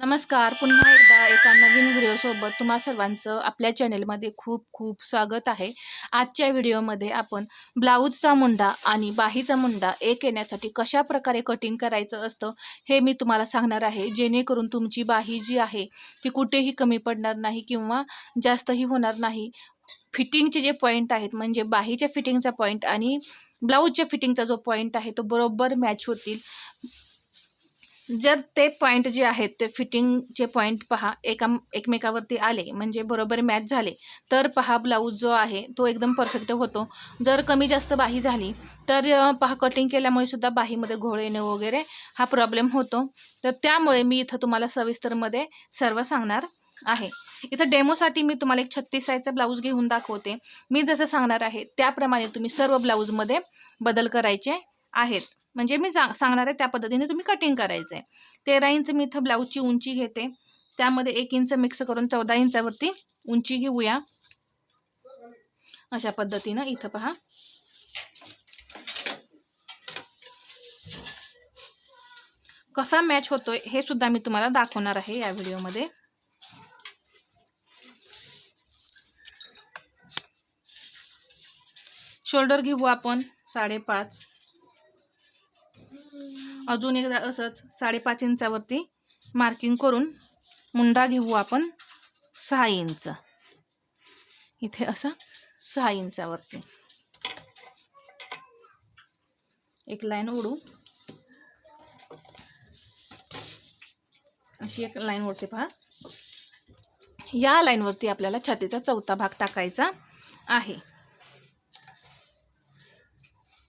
नमस्कार. पुन्हा एकदा एका नवीन व्हिडिओसोबत तुम्हा सर्वांचं आपल्या चॅनेलमध्ये खूप खूप स्वागत आहे. आजच्या व्हिडिओमध्ये आपण ब्लाऊजचा मुंडा आणि बाहीचा मुंडा एक येण्यासाठी कशा प्रकारे कटिंग करायचं असतं हे मी तुम्हाला सांगणार आहे. जेणेकरून तुमची बाही जी आहे ती कुठेही कमी पडणार नाही किंवा जास्तही होणार नाही. फिटिंगचे जे पॉईंट आहेत म्हणजे बाहीच्या फिटिंगचा पॉईंट आणि ब्लाऊजच्या फिटिंगचा जो पॉईंट आहे तो बरोबर मॅच होतील. जर ते पॉईंट जे आहेत ते फिटिंगचे पॉईंट पहा एका एकमेकावरती आले म्हणजे बरोबर मॅच झाले तर पहा ब्लाऊज जो आहे तो एकदम परफेक्ट होतो. जर कमी जास्त बाही झाली तर पहा कटिंग केल्यामुळे सुद्धा बाहीमध्ये घोळ येणे वगैरे हा प्रॉब्लेम होतो. तर त्यामुळे मी इथं तुम्हाला सविस्तरमध्ये सर्व सांगणार आहे. इथं डेमोसाठी मी तुम्हाला एक छत्तीस साईजचा ब्लाऊज घेऊन दाखवते. मी जसं सांगणार आहे त्याप्रमाणे तुम्ही सर्व ब्लाऊजमध्ये बदल करायचे. आहेत. म्हणजे मी जा सांगणार आहे त्या पद्धतीने तुम्ही कटिंग करायचं आहे तेरा इंच मी इथं ब्लाऊजची उंची घेते. त्यामध्ये एक इंच मिक्स करून चौदा इंचावरती उंची घेऊया. अशा पद्धतीनं इथं पहा. कसा मॅच होतोय हे सुद्धा मी तुम्हाला दाखवणार आहे या व्हिडिओमध्ये. शोल्डर घेऊ आपण. साडेपाच. अजून एकदा असंच साडेपाच इंचावरती मार्किंग करून मुंडा घेऊ आपण सहा इंच. इथे असं सहा इंचावरती. एक लाईन ओढू. अशी एक लाईन ओढते पहा. या लाईनवरती आपल्याला छातीचा चौथा भाग टाकायचा आहे.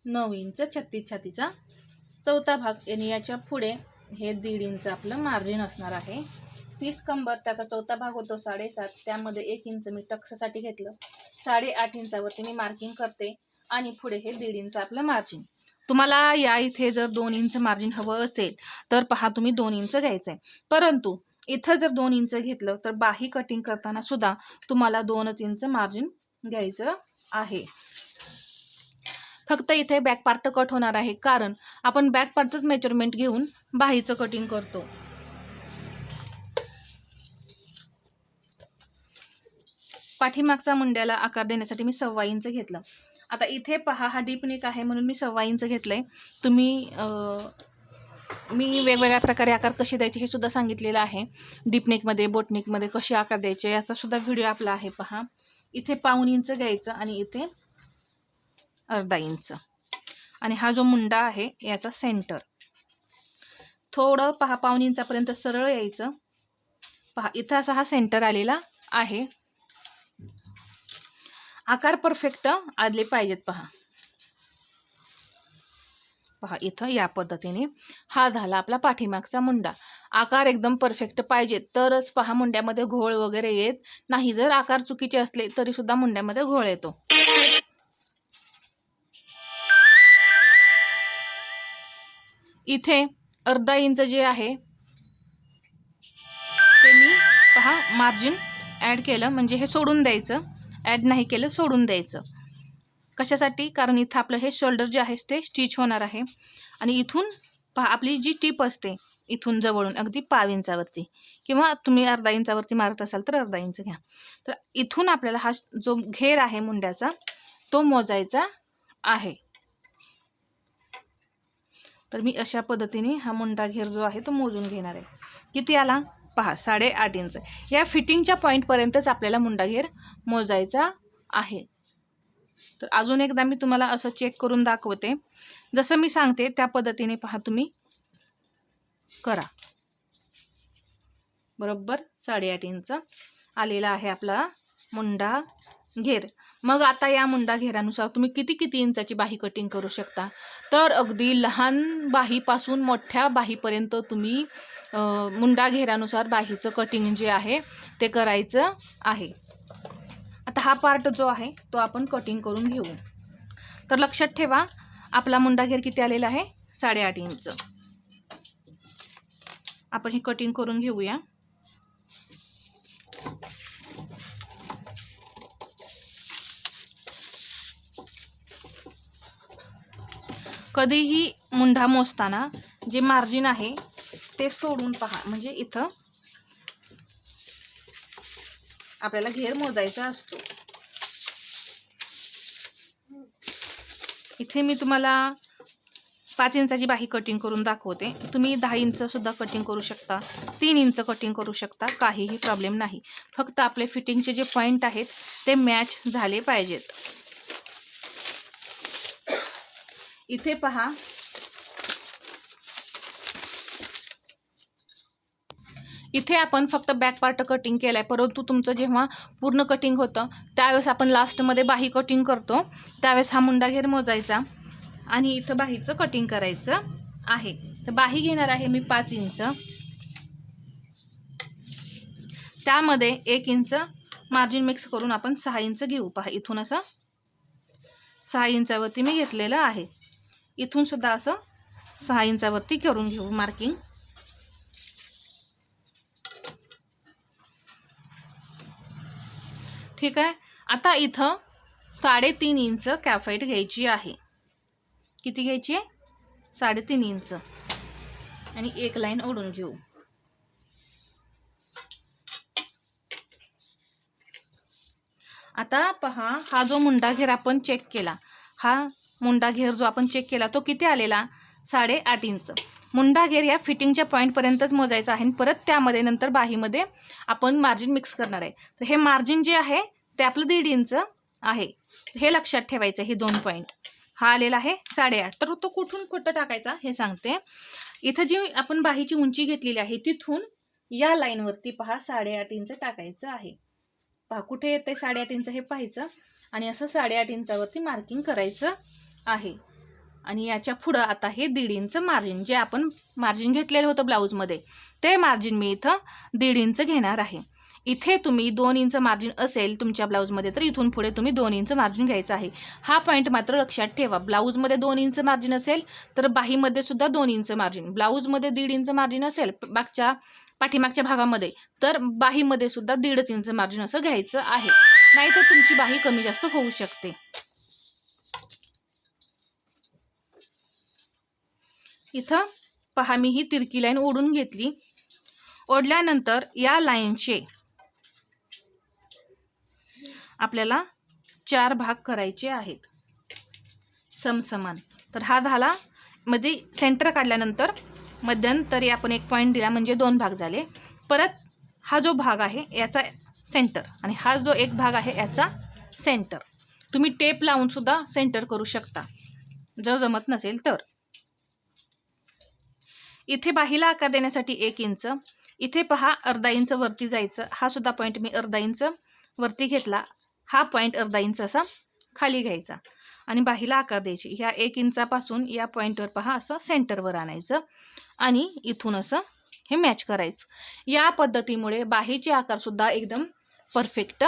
नऊ इंच छत्तीस छातीचा चौथा भाग आणि याच्यापुढे हे दीड इंच आपलं मार्जिन असणार आहे. तीस कंबर त्याचा चौथा भाग होतो साडेसात त्यामध्ये एक इंच मी टक्ससाठी घेतलं. साडेआठ इंचावरती मी मार्किंग करते आणि पुढे हे दीड इंच आपलं मार्जिन तुम्हाला या इथे जर दोन इंच मार्जिन हवं असेल तर पहा तुम्ही दोन इंच घ्यायचं आहे परंतु इथं जर दोन इंच घेतलं तर बाही कटिंग करताना सुद्धा तुम्हाला दोनच इंच मार्जिन घ्यायचं आहे. फक्त इथे बॅक पार्ट कट होणार आहे. कारण आपण बॅक पार्टचंच मेजरमेंट घेऊन बाहीचं कटिंग करतो. पाठीमागचा मुंड्याला आकार देण्यासाठी मी सव्वा इंच घेतलं. आता इथे पहा हा डीप नेक आहे म्हणून मी सव्वा इंच आहे तुम्ही मी वेगवेगळ्या प्रकारे आकार कसे द्यायचे हे सुद्धा सांगितलेलं आहे. डीपनेकमध्ये बोटनेकमध्ये कसे आकार द्यायचे याचा सुद्धा व्हिडिओ आपला आहे पहा. इथे पाऊन इंच घ्यायचं आणि इथे अर्धा इंच आणि हा जो मुंडा आहे याचा सेंटर थोडं पहा पाऊन इंचापर्यंत सरळ यायचं. पहा इथं असा हा सेंटर आलेला आहे. आकार परफेक्ट आले पाहिजेत पहा. पहा इथं या पद्धतीने हा झाला आपला पाठीमागचा मुंडा. आकार एकदम परफेक्ट पाहिजे तरच पहा मुंड्यामध्ये घोळ वगैरे येत नाही. जर आकार चुकीचे असले तरीसुद्धा मुंड्यामध्ये घोळ येतो. इथे अर्धा इंच जे आहे ते मी पहा मार्जिन ॲड केलं. म्हणजे हे सोडून द्यायचं. ॲड नाही केलं सोडून द्यायचं. कशासाठी? कारण इथं आपलं हे शोल्डर जे आहे ते स्टिच होणार आहे. आणि इथून पहा आपली जी टीप असते इथून जवळून अगदी पाव इंचावरती. किंवा तुम्ही अर्धा इंचावरती मारत असाल तर अर्धा इंच घ्या. तर इथून आपल्याला हा जो घेर आहे मुंड्याचा तो मोजायचा आहे. तर मी अशा पद्धतीने हा मुंडा घेर जो आहे तो मोजून घेणार आहे. किती आला? पहा साडेआठ इंच. या फिटिंगच्या पॉईंटपर्यंतच आपल्याला मुंडा घेर मोजायचा आहे. तर अजून एकदा मी तुम्हाला असं चेक करून दाखवते. जसं मी सांगते त्या पद्धतीने पहा तुम्ही. करा. बरोबर साडेआठ इंच आलेला आहे आपला मुंडा घेर. मग आता या मुंडा घेरानुसार तुम्ही किती किती इंचाची बाही कटिंग करू शकता? तर अगदी लहान बाहीपासून मोठ्या बाहीपर्यंत तुम्ही मुंडा घेरानुसार बाहीचं कटिंग जे आहे ते करायचं आहे. आता हा पार्ट जो आहे तो आपण कटिंग करून घेऊ. तर लक्षात ठेवा आपला मुंडा घेर किती आलेला आहे? साडेआठ इंच. आपण हे कटिंग करून घेऊया. कधीही मुंढा मोजताना जे मार्जिन आहे ते सोडून पहा. म्हणजे इथं आपल्याला घेर मोजायचा असतो. इथे मी तुम्हाला पाच इंचाची बाही कटिंग करून दाखवते. तुम्ही दहा इंचसुद्धा कटिंग करू शकता तीन इंच कटिंग करू शकता काहीही प्रॉब्लेम नाही. फक्त आपले फिटिंगचे जे पॉईंट आहेत ते मॅच झाले पाहिजेत. इथे पहा. इथे आपण फक्त बॅक पार्ट कटिंग केलं आहे परंतु तुमचं जेव्हा पूर्ण कटिंग होतं त्यावेळेस आपण लास्टमध्ये बाही कटिंग करतो. त्यावेळेस हा मुंडा घेर मोजायचा. आणि इथं बाहीचं कटिंग करायचं आहे. तर बाही घेणार आहे मी पाच इंच. त्यामध्ये एक इंच मार्जिन मिक्स करून आपण सहा इंच घेऊ. पहा इथून असं सहा इंचावरती मी घेतलेलं आहे. इथून सुद्धा असं सहा इंचावरती करून घेऊ मार्किंग ठीक आहे? आता इथं साडेतीन इंच कॅफाईट घ्यायची आहे. किती घ्यायची आहे? साडेतीन इंच. आणि एक लाईन ओढून घेऊ. आता पहा हा जो मुंडा घेर आपण चेक केला हा मुंडा घेर जो आपण चेक केला तो किती आलेला? साडेआठ इंच. मुंडा घेर या फिटिंगच्या पॉईंटपर्यंतच मोजायचा आहे आणि परत त्यामध्ये नंतर बाहीमध्ये आपण मार्जिन मिक्स करणार आहे. तर हे मार्जिन जे आहे ते आपलं दीड इंच आहे. हे लक्षात ठेवायचं हे दोन पॉईंट हा आलेला आहे साडेआठ तर तो कुठून कुठं टाकायचा हे सांगते. इथं जी आपण बाहीची उंची घेतलेली आहे तिथून या लाईनवरती पहा साडेआठ इंच टाकायचं आहे. पहा कुठे येते साडेआठ इंच हे पाहायचं. आणि असं साडेआठ इंचावरती मार्किंग करायचं. आहे. आणि याच्या पुढं आता हे दीड इंच मार्जिन जे आपण मार्जिन घेतलेलं होतं ब्लाऊजमध्ये ते मार्जिन मी इथं दीड इंच घेणार आहे. इथे तुम्ही दोन इंच मार्जिन असेल तुमच्या ब्लाऊजमध्ये तर इथून पुढे तुम्ही दोन इंच मार्जिन घ्यायचं आहे. हा पॉईंट मात्र लक्षात ठेवा. ब्लाऊजमध्ये दोन इंच मार्जिन असेल तर बाहीमध्ये सुद्धा दोन इंच मार्जिन ब्लाऊजमध्ये दीड इंच मार्जिन असेल मागच्या पाठीमागच्या भागामध्ये तर बाहीमध्ये सुद्धा दीडच इंच मार्जिन असं घ्यायचं आहे. नाहीतर तुमची बाही कमी जास्त होऊ शकते. इथं पहा मी ही तिरकी लाईन ओढून घेतली. ओढल्यानंतर या लाईनचे आपल्याला चार भाग करायचे आहेत. समसमान. तर हा झाला मध्ये सेंटर काढल्यानंतर मध्यंतरी आपण एक पॉईंट दिला म्हणजे दोन भाग झाले. परत हा जो भाग आहे याचा सेंटर आणि हा जो एक भाग आहे याचा सेंटर तुम्ही टेप लावून सुद्धा सेंटर करू शकता. जर जमत नसेल तर. इथे बाहीला आकार देण्यासाठी एक इंच इथे पहा अर्धा इंच वरती जायचं हा सुद्धा पॉईंट मी अर्धा इंच वरती घेतला हा पॉईंट अर्धा इंच असा खाली घ्यायचा. आणि बाहीला आकार द्यायची ह्या एक इंचापासून या पॉईंटवर पहा असं सेंटरवर आणायचं आणि इथून असं हे मॅच करायचं. या पद्धतीमुळे बाहीचे आकारसुद्धा एकदम परफेक्ट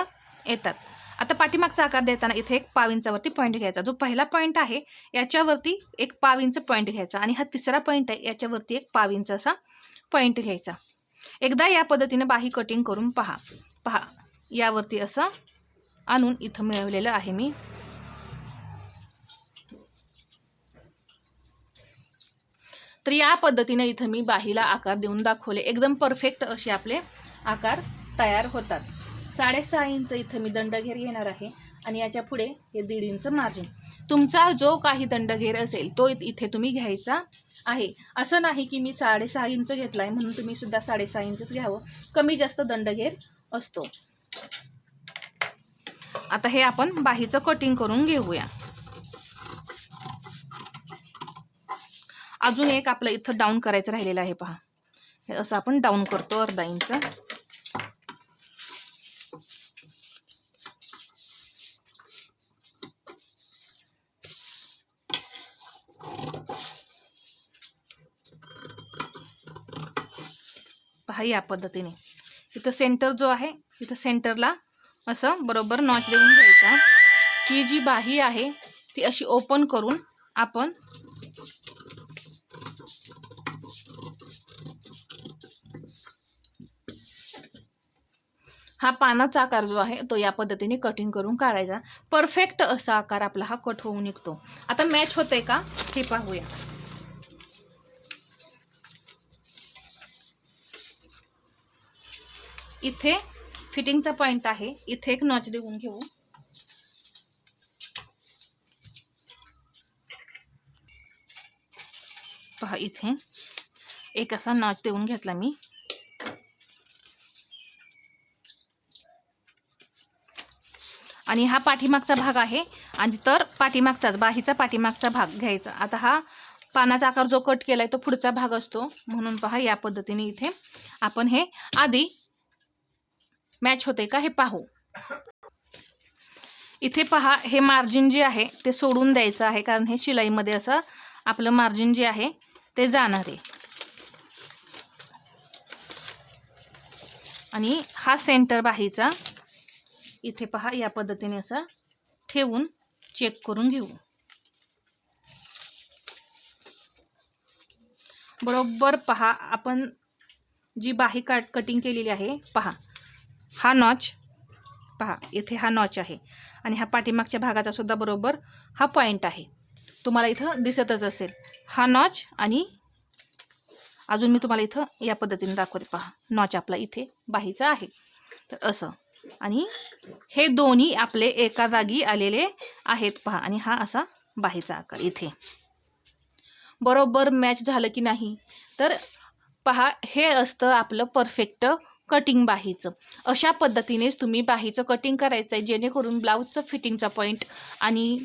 येतात. आता पाठीमागचा आकार देताना इथे एक पाव इंचावरती पॉईंट घ्यायचा. जो पहिला पॉईंट आहे याच्यावरती एक पाव इंच पॉईंट घ्यायचा. आणि हा तिसरा पॉईंट आहे याच्यावरती एक पाव इंच असा पॉईंट घ्यायचा. एकदा या पद्धतीने बाही कटिंग करून पहा. पहा. यावरती असं आणून इथं मिळवलेलं आहे मी. तर या पद्धतीने इथं मी बाहीला आकार देऊन दाखवले. एकदम परफेक्ट असे आपले आकार तयार होतात. साडेसहा इंच इथं मी दंडघेर घेणार आहे आणि याच्यापुढे हे दीड इंच मार्जिन तुमचा जो काही दंडघेर असेल तो इथे तुम्ही घ्यायचा आहे. असं नाही की मी साडेसहा इंच घेतला आहे म्हणून तुम्ही सुद्धा साडेसहा इंचच घ्यावं. कमी जास्त दंडघेर असतो. आता हे आपण बाहीचं कटिंग करून घेऊया. अजून एक आपलं इथं डाऊन करायचं राहिलेलं आहे पहा. हे असं आपण डाऊन करतो अर्धा इंच. पहा या पद्धतीने. इथं सेंटर जो आहे इथं सेंटरला असं बरोबर नॉच देऊन घ्यायचा. ही जी बाही आहे ती अशी ओपन करून आपण हा पानाचा आकार जो आहे तो या पद्धतीने कटिंग करून काढायचा. परफेक्ट असा आकार आपला हा कट होऊन निघतो. आता मॅच होते का हे पाहूया. इथे फिटिंगचा पॉईंट आहे. इथे एक नॉच देऊन घेऊ. पहा इथे एक असा नॉच देऊन घेतला मी. आणि हा पाठीमागचा भाग आहे. आणि तर पाठीमागचाच बाहीचा पाठीमागचा भाग घ्यायचा. आता हा पानाचा आकार जो कट केलाय तो पुढचा भाग असतो. म्हणून पहा या पद्धतीने इथे आपण हे आधी मॅच होते का हे पाहू. इथे पहा हे मार्जिन जे आहे ते सोडून द्यायचं आहे कारण हे शिलाईमध्ये असं आपलं मार्जिन जे आहे ते जाणार आहे. आणि हा सेंटर बाहीचा इथे पहा या पद्धतीने असं ठेवून चेक करून घेऊ. बरोबर पहा आपण जी बाही काट कटिंग केलेली आहे पहा. हा नॉच पहा इथे हा नॉच आहे. आणि हा पाठीमागच्या भागाचा सुद्धा बरोबर हा पॉईंट आहे. तुम्हाला इथं दिसतच असेल. हा नॉच आणि अजून मी तुम्हाला इथं या पद्धतीने दाखवते. पहा नॉच आपला इथे बाहीचा आहे. तर असं. आणि हे दोन्ही आपले एका जागी आलेले आहेत. पहा आणि हा असा बाहीचा आकार इथे. बरोबर मॅच झालं की नाही? तर पहा हे असतं आपलं परफेक्ट कटिंग बाहीचं. अशा पद्धतीनेच तुम्ही बाहीचं कटिंग करायचं आहे जेणेकरून ब्लाऊजचं फिटिंगचा पॉईंट आणि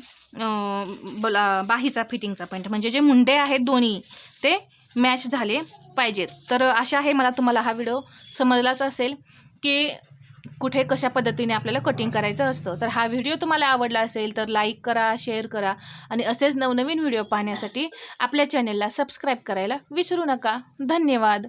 बला बाहीचा फिटिंगचा पॉईंट म्हणजे जे मुंडे आहेत दोन्ही ते मॅच झाले पाहिजेत. तर अशा आहे मला तुम्हाला हा व्हिडिओ समजलाच असेल की कुठे कशा पद्धतीने आपल्याला कटिंग करायचं असतं. तर हा व्हिडिओ तुम्हाला आवडला असेल तर लाईक करा शेअर करा आणि असेच नवनवीन व्हिडिओ पाहण्यासाठी आपल्या चॅनेलला सबस्क्राईब करायला विसरू नका. धन्यवाद.